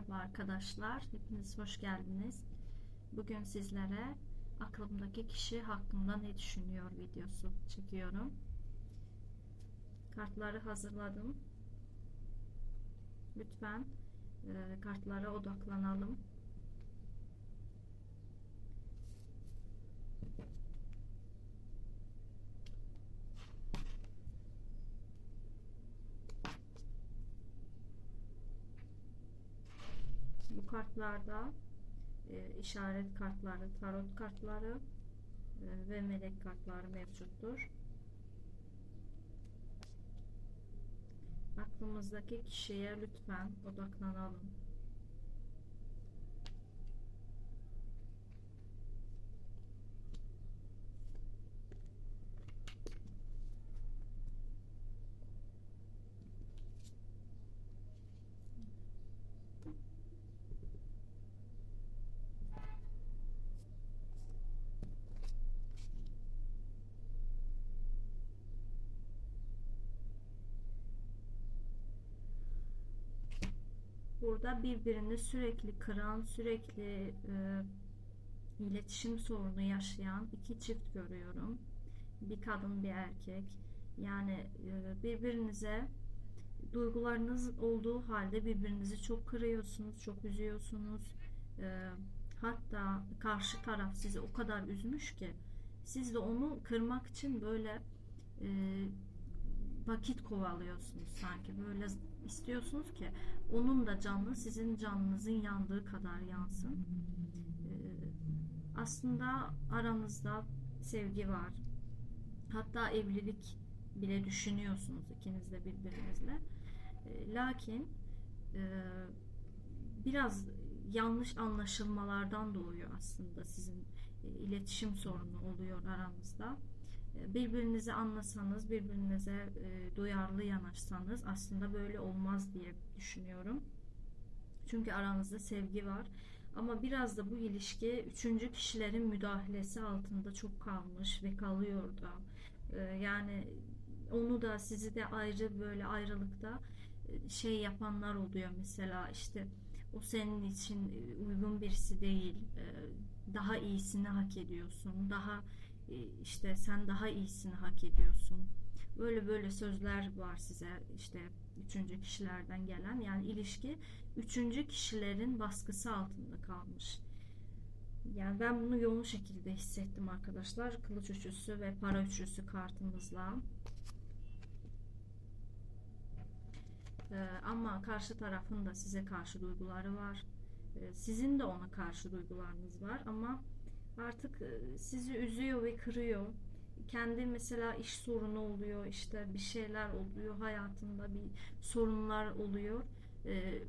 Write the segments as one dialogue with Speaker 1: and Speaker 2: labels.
Speaker 1: Merhaba arkadaşlar, hepiniz hoş geldiniz. Bugün sizlere aklımdaki kişi hakkında ne düşünüyor videosu çekiyorum. Kartları hazırladım. Lütfen e, kartlara odaklanalım. Kartlarda e, işaret kartları, tarot kartları e, ve melek kartları mevcuttur. Aklımızdaki kişiye lütfen odaklanalım. Burada birbirini sürekli kıran, sürekli e, iletişim sorunu yaşayan iki çift görüyorum. Bir kadın, bir erkek. Yani e, birbirinize duygularınız olduğu halde birbirinizi çok kırıyorsunuz, çok üzüyorsunuz. E, hatta karşı taraf sizi o kadar üzmüş ki siz de onu kırmak için böyle e, vakit kovalıyorsunuz sanki böyle istiyorsunuz ki onun da canı sizin canınızın yandığı kadar yansın. Ee, aslında aranızda sevgi var. Hatta evlilik bile düşünüyorsunuz ikiniz de birbirinizle. Ee, lakin e, biraz yanlış anlaşılmalardan doğuyor aslında sizin e, iletişim sorunu oluyor aranızda birbirinizi anlasanız, birbirinize e, duyarlı yanaşsanız aslında böyle olmaz diye düşünüyorum. Çünkü aranızda sevgi var. Ama biraz da bu ilişki üçüncü kişilerin müdahalesi altında çok kalmış ve kalıyor da. E, yani onu da sizi de ayrı böyle ayrılıkta e, şey yapanlar oluyor mesela işte o senin için uygun birisi değil e, daha iyisini hak ediyorsun daha e, işte sen daha iyisini hak ediyorsun. Böyle böyle sözler var size işte üçüncü kişilerden gelen yani ilişki üçüncü kişilerin baskısı altında kalmış. Yani ben bunu yoğun şekilde hissettim arkadaşlar. Kılıç üçlüsü ve para üçlüsü kartımızla. Ee, ama karşı tarafın da size karşı duyguları var. Ee, sizin de ona karşı duygularınız var ama artık e, sizi üzüyor ve kırıyor. Kendi mesela iş sorunu oluyor, işte bir şeyler oluyor hayatında bir sorunlar oluyor. Ee,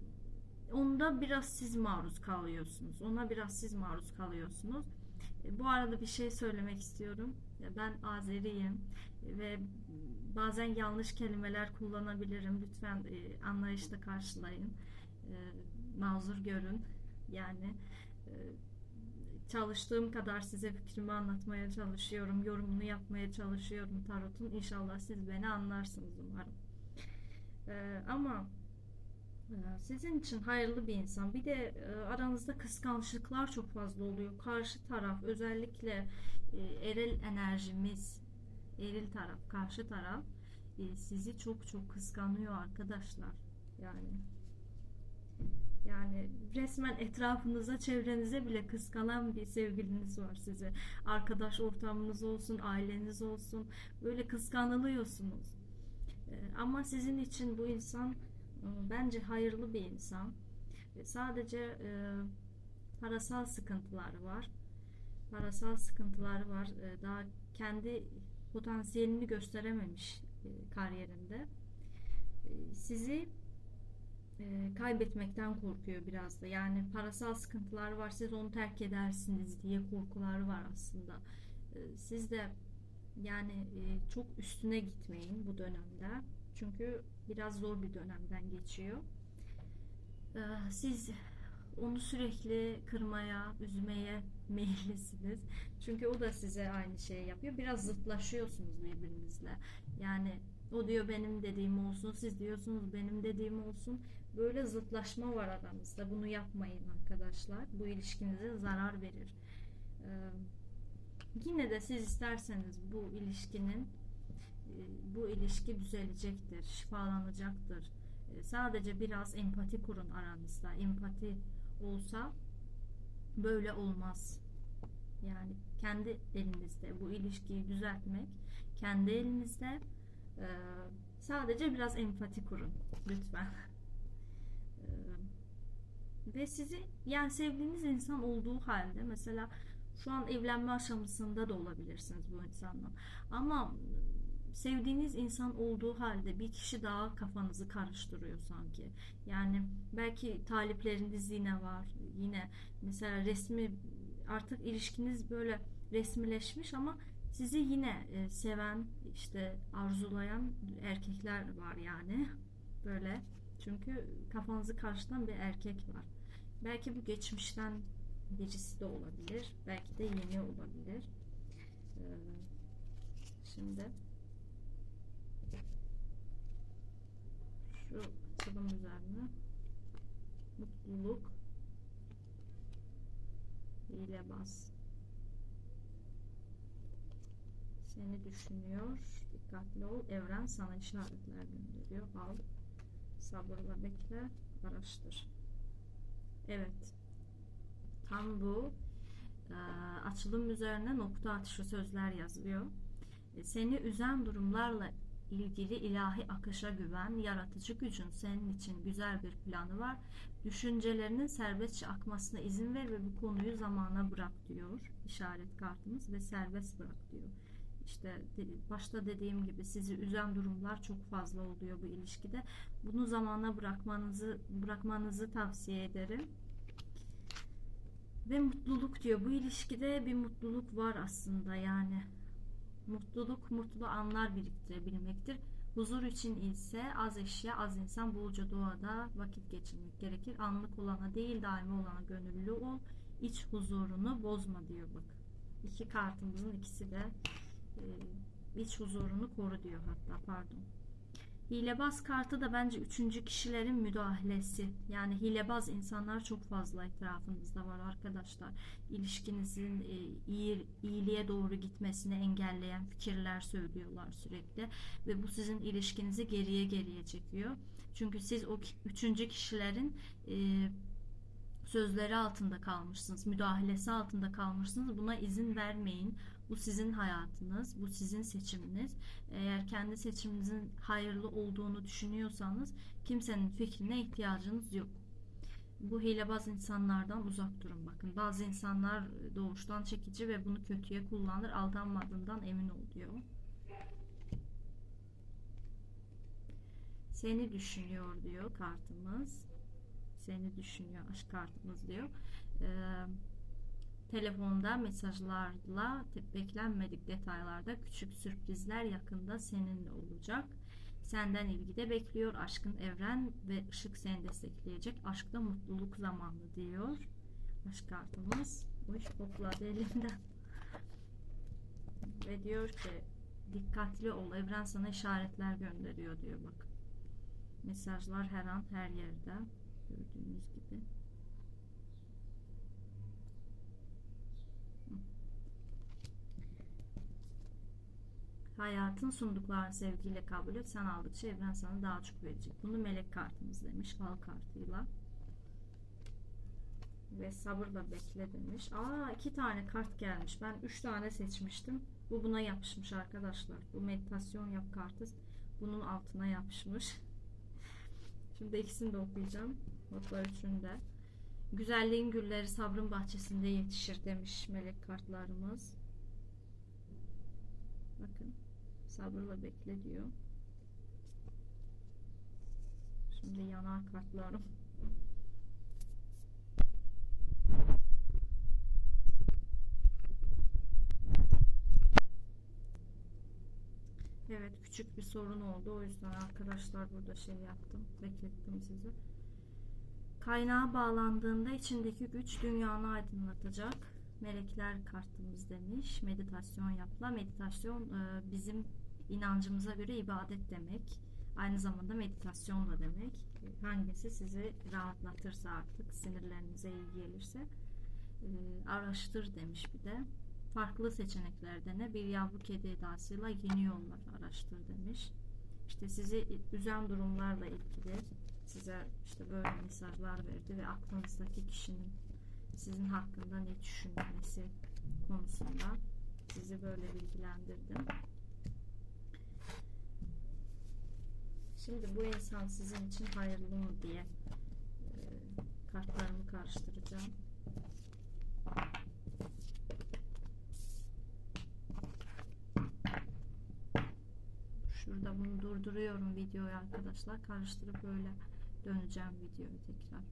Speaker 1: onda biraz siz maruz kalıyorsunuz. Ona biraz siz maruz kalıyorsunuz. E, bu arada bir şey söylemek istiyorum. Ben Azeriyim ve bazen yanlış kelimeler kullanabilirim. Lütfen e, anlayışla karşılayın. E, mazur görün. Yani e, çalıştığım kadar size fikrimi anlatmaya çalışıyorum. Yorumunu yapmaya çalışıyorum tarotun. İnşallah siz beni anlarsınız umarım. Ee, ama e, sizin için hayırlı bir insan. Bir de e, aranızda kıskançlıklar çok fazla oluyor. Karşı taraf özellikle e, eril enerjimiz, eril taraf, karşı taraf sizi çok çok kıskanıyor arkadaşlar. Yani yani resmen etrafınıza, çevrenize bile kıskanan bir sevgiliniz var size. Arkadaş ortamınız olsun, aileniz olsun. Böyle kıskanılıyorsunuz. Ee, ama sizin için bu insan e, bence hayırlı bir insan. Sadece e, parasal sıkıntıları var. Parasal sıkıntıları var. E, daha kendi potansiyelini gösterememiş kariyerinde. Sizi e, kaybetmekten korkuyor biraz da. Yani parasal sıkıntılar var siz onu terk edersiniz diye korkular var aslında. E, siz de yani e, çok üstüne gitmeyin bu dönemde. Çünkü biraz zor bir dönemden geçiyor. Siz onu sürekli kırmaya, üzmeye meyillisiniz. Çünkü o da size aynı şeyi yapıyor. Biraz zıtlaşıyorsunuz birbirinizle. Yani O diyor benim dediğim olsun, siz diyorsunuz benim dediğim olsun. Böyle zıtlaşma var aranızda. Bunu yapmayın arkadaşlar. Bu ilişkinize zarar verir. Ee, yine de siz isterseniz bu ilişkinin e, bu ilişki düzelecektir, şifalanacaktır. E, Sadece biraz empati kurun aranızda. Empati olsa böyle olmaz. Yani kendi elinizde bu ilişkiyi düzeltmek kendi elinizde. Ee, sadece biraz empati kurun lütfen. Ee, ve sizi yani sevdiğiniz insan olduğu halde mesela şu an evlenme aşamasında da olabilirsiniz bu insanla. Ama sevdiğiniz insan olduğu halde bir kişi daha kafanızı karıştırıyor sanki. Yani belki talipleriniz yine var. Yine mesela resmi artık ilişkiniz böyle resmileşmiş ama sizi yine e, seven işte arzulayan erkekler var yani. Böyle. Çünkü kafanızı karşılayan bir erkek var. Belki bu geçmişten birisi de olabilir. Belki de yeni olabilir. Ee, şimdi şu açalım üzerine. Mutluluk hilebaz seni düşünüyor. Dikkatli ol. Evren sana işaretler gönderiyor. Al. Sabırla bekle. Araştır. Evet. Tam bu e, açılım üzerine nokta atışı sözler yazıyor. E, Seni üzen durumlarla ilgili ilahi akışa güven, yaratıcı gücün senin için güzel bir planı var. Düşüncelerinin serbestçe akmasına izin ver ve bu konuyu zamana bırak diyor işaret kartımız ve serbest bırak diyor. İşte başta dediğim gibi sizi üzen durumlar çok fazla oluyor bu ilişkide. Bunu zamana bırakmanızı bırakmanızı tavsiye ederim. Ve mutluluk diyor. Bu ilişkide bir mutluluk var aslında yani. Mutluluk mutlu anlar biriktirebilmektir. Huzur için ise az eşya, az insan, bolca doğada vakit geçirmek gerekir. Anlık olana değil, daimi olana gönüllü ol. İç huzurunu bozma diyor bak. İki kartımızın ikisi de iç huzurunu koru diyor hatta pardon. Hilebaz kartı da bence üçüncü kişilerin müdahalesi. Yani hilebaz insanlar çok fazla etrafınızda var arkadaşlar. İlişkinizin e, iyi, iyiliğe doğru gitmesini engelleyen fikirler söylüyorlar sürekli. Ve bu sizin ilişkinizi geriye geriye çekiyor. Çünkü siz o üçüncü kişilerin e, sözleri altında kalmışsınız, müdahalesi altında kalmışsınız. Buna izin vermeyin. Bu sizin hayatınız, bu sizin seçiminiz. Eğer kendi seçiminizin hayırlı olduğunu düşünüyorsanız kimsenin fikrine ihtiyacınız yok. Bu hilebaz insanlardan uzak durun bakın. Bazı insanlar doğuştan çekici ve bunu kötüye kullanır. Aldanmadığından emin ol diyor. Seni düşünüyor diyor kartımız. Seni düşünüyor aşk kartımız diyor. Ee, telefonda mesajlarla beklenmedik detaylarda küçük sürprizler yakında seninle olacak. Senden ilgi de bekliyor. Aşkın evren ve ışık seni destekleyecek. Aşkta mutluluk zamanı diyor. Aşk kartımız. Bu iş kokladı elimden. Ve diyor ki dikkatli ol. Evren sana işaretler gönderiyor diyor bak. Mesajlar her an her yerde. Gördüğünüz gibi. Hayatın sunduklarını sevgiyle kabul et. Sen aldıkça evren sana daha çok verecek. Bunu melek kartımız demiş. Al kartıyla. Ve sabırla bekle demiş. Aa iki tane kart gelmiş. Ben üç tane seçmiştim. Bu buna yapışmış arkadaşlar. Bu meditasyon yap kartı bunun altına yapışmış. Şimdi ikisini de okuyacağım. Hatta üçünü de. Güzelliğin gülleri sabrın bahçesinde yetişir demiş melek kartlarımız. Bakın sabırla bekle diyor. Şimdi yanar kartlarım. Evet küçük bir sorun oldu. O yüzden arkadaşlar burada şey yaptım. Beklettim sizi. Kaynağa bağlandığında içindeki güç dünyanı aydınlatacak. Melekler kartımız demiş. Meditasyon yapla. Meditasyon e, bizim inancımıza göre ibadet demek. Aynı zamanda meditasyon da demek. Hangisi sizi rahatlatırsa artık sinirlerinize iyi gelirse e, araştır demiş bir de. Farklı seçenekler dene. Bir yavru kedi edasıyla yeni yollar araştır demiş. İşte sizi üzen durumlarla ilgili size işte böyle mesajlar verdi ve aklınızdaki kişinin sizin hakkında ne düşünmesi konusunda sizi böyle bilgilendirdim. Şimdi bu insan sizin için hayırlı mı diye e, kartlarımı karıştıracağım. Şurada bunu durduruyorum videoyu arkadaşlar. Karıştırıp böyle döneceğim videoya tekrar.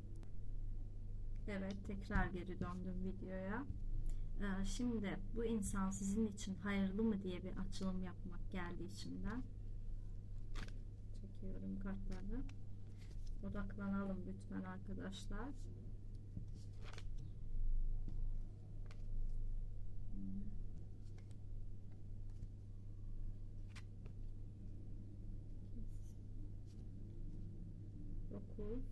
Speaker 1: Evet tekrar geri döndüm videoya. Ee, şimdi bu insan sizin için hayırlı mı diye bir açılım yapmak geldi içimden. Çekiyorum kartları. Odaklanalım lütfen arkadaşlar. Dokuz.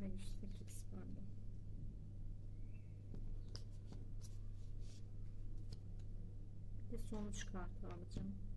Speaker 1: Hayır sekiz. Bir de sonuç kartı alacağım.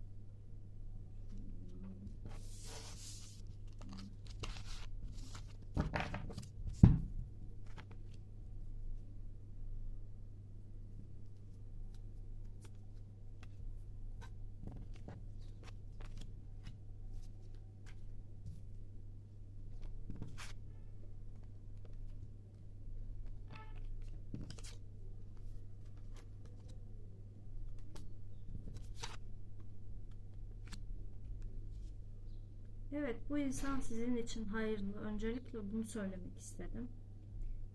Speaker 1: Evet, bu insan sizin için hayırlı. Öncelikle bunu söylemek istedim.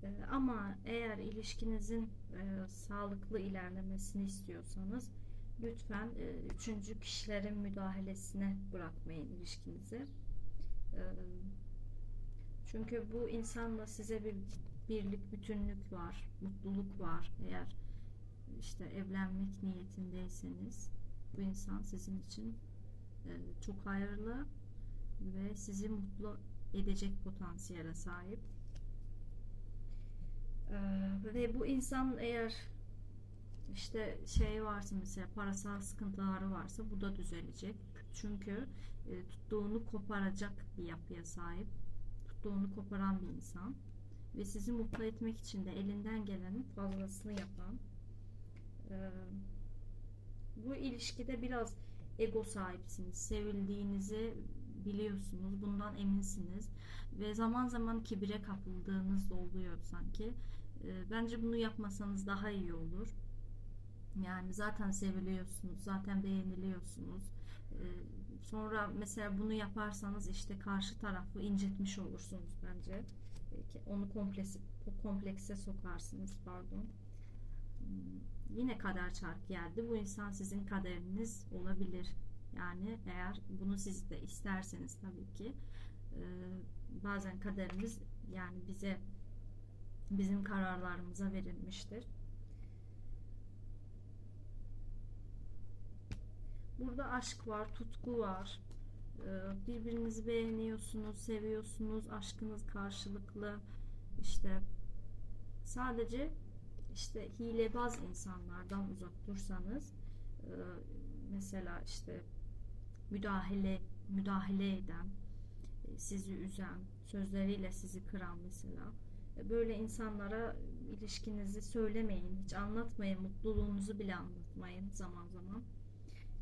Speaker 1: Ee, ama eğer ilişkinizin e, sağlıklı ilerlemesini istiyorsanız lütfen e, üçüncü kişilerin müdahalesine bırakmayın ilişkinizi. Ee, çünkü bu insanla size bir birlik, bütünlük var, mutluluk var. Eğer işte evlenmek niyetindeyseniz bu insan sizin için e, çok hayırlı ve sizi mutlu edecek potansiyele sahip. Ee, ve bu insan eğer işte şey varsa mesela parasal sıkıntıları varsa bu da düzelecek. Çünkü e, tuttuğunu koparacak bir yapıya sahip. Tuttuğunu koparan bir insan. Ve sizi mutlu etmek için de elinden gelenin fazlasını yapan. Ee, bu ilişkide biraz ego sahipsiniz. Sevildiğinizi biliyorsunuz. Bundan eminsiniz. Ve zaman zaman kibire kapıldığınız da oluyor sanki. E, bence bunu yapmasanız daha iyi olur. Yani zaten seviliyorsunuz. Zaten beğeniliyorsunuz. E, sonra mesela bunu yaparsanız işte karşı tarafı incitmiş olursunuz bence. Onu kompleks, komplekse sokarsınız pardon. Hmm, yine kader çark geldi. Bu insan sizin kaderiniz olabilir. Yani eğer bunu siz de isterseniz tabii ki e, bazen kaderimiz yani bize bizim kararlarımıza verilmiştir. Burada aşk var, tutku var. E, birbirinizi beğeniyorsunuz, seviyorsunuz, aşkınız karşılıklı. İşte sadece işte hilebaz insanlardan uzak dursanız e, mesela işte müdahale müdahale eden, e, sizi üzen, sözleriyle sizi kıran mesela. E, böyle insanlara ilişkinizi söylemeyin, hiç anlatmayın, mutluluğunuzu bile anlatmayın zaman zaman.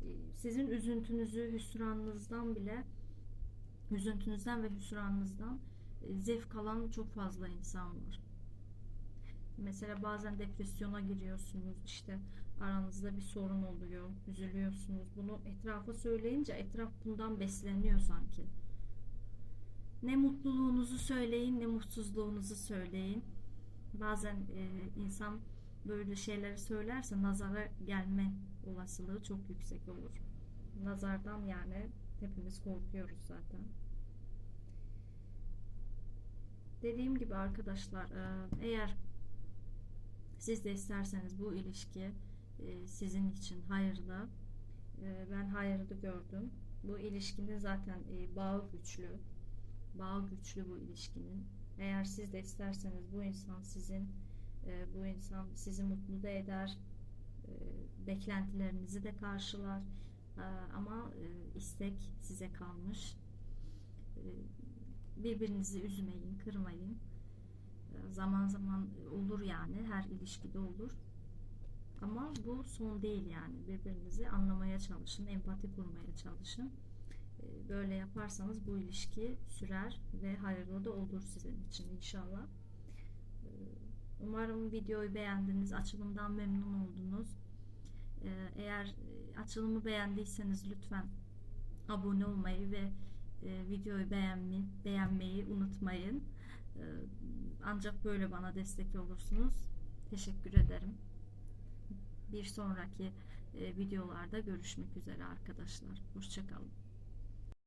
Speaker 1: E, sizin üzüntünüzü, hüsranınızdan bile, üzüntünüzden ve hüsranınızdan zevk alan çok fazla insan var. Mesela bazen depresyona giriyorsunuz, işte aranızda bir sorun oluyor, üzülüyorsunuz. Bunu etrafa söyleyince etraf bundan besleniyor sanki. Ne mutluluğunuzu söyleyin, ne mutsuzluğunuzu söyleyin. Bazen e, insan böyle şeyleri söylerse nazara gelme olasılığı çok yüksek olur. Nazardan yani hepimiz korkuyoruz zaten. Dediğim gibi arkadaşlar e, eğer siz de isterseniz bu ilişki sizin için hayırlı. E, e, ben hayırlı gördüm. Bu ilişkinin zaten e, bağı güçlü. Bağı güçlü bu ilişkinin. Eğer siz de isterseniz bu insan sizin e, bu insan sizi mutlu da eder. e, beklentilerinizi de karşılar. E, ama istek size kalmış. Birbirinizi üzmeyin, kırmayın. Zaman zaman olur yani her ilişkide olur. Ama bu son değil yani. Birbirinizi anlamaya çalışın, empati kurmaya çalışın. E, Böyle yaparsanız bu ilişki sürer ve hayırlı da olur sizin için inşallah. E, Umarım videoyu beğendiniz, açılımdan memnun oldunuz. E, Eğer e, açılımı beğendiyseniz lütfen abone olmayı ve e, videoyu beğenmeyi, beğenmeyi unutmayın. Ancak böyle bana destek olursunuz. Teşekkür ederim. Bir sonraki videolarda görüşmek üzere arkadaşlar. Hoşçakalın.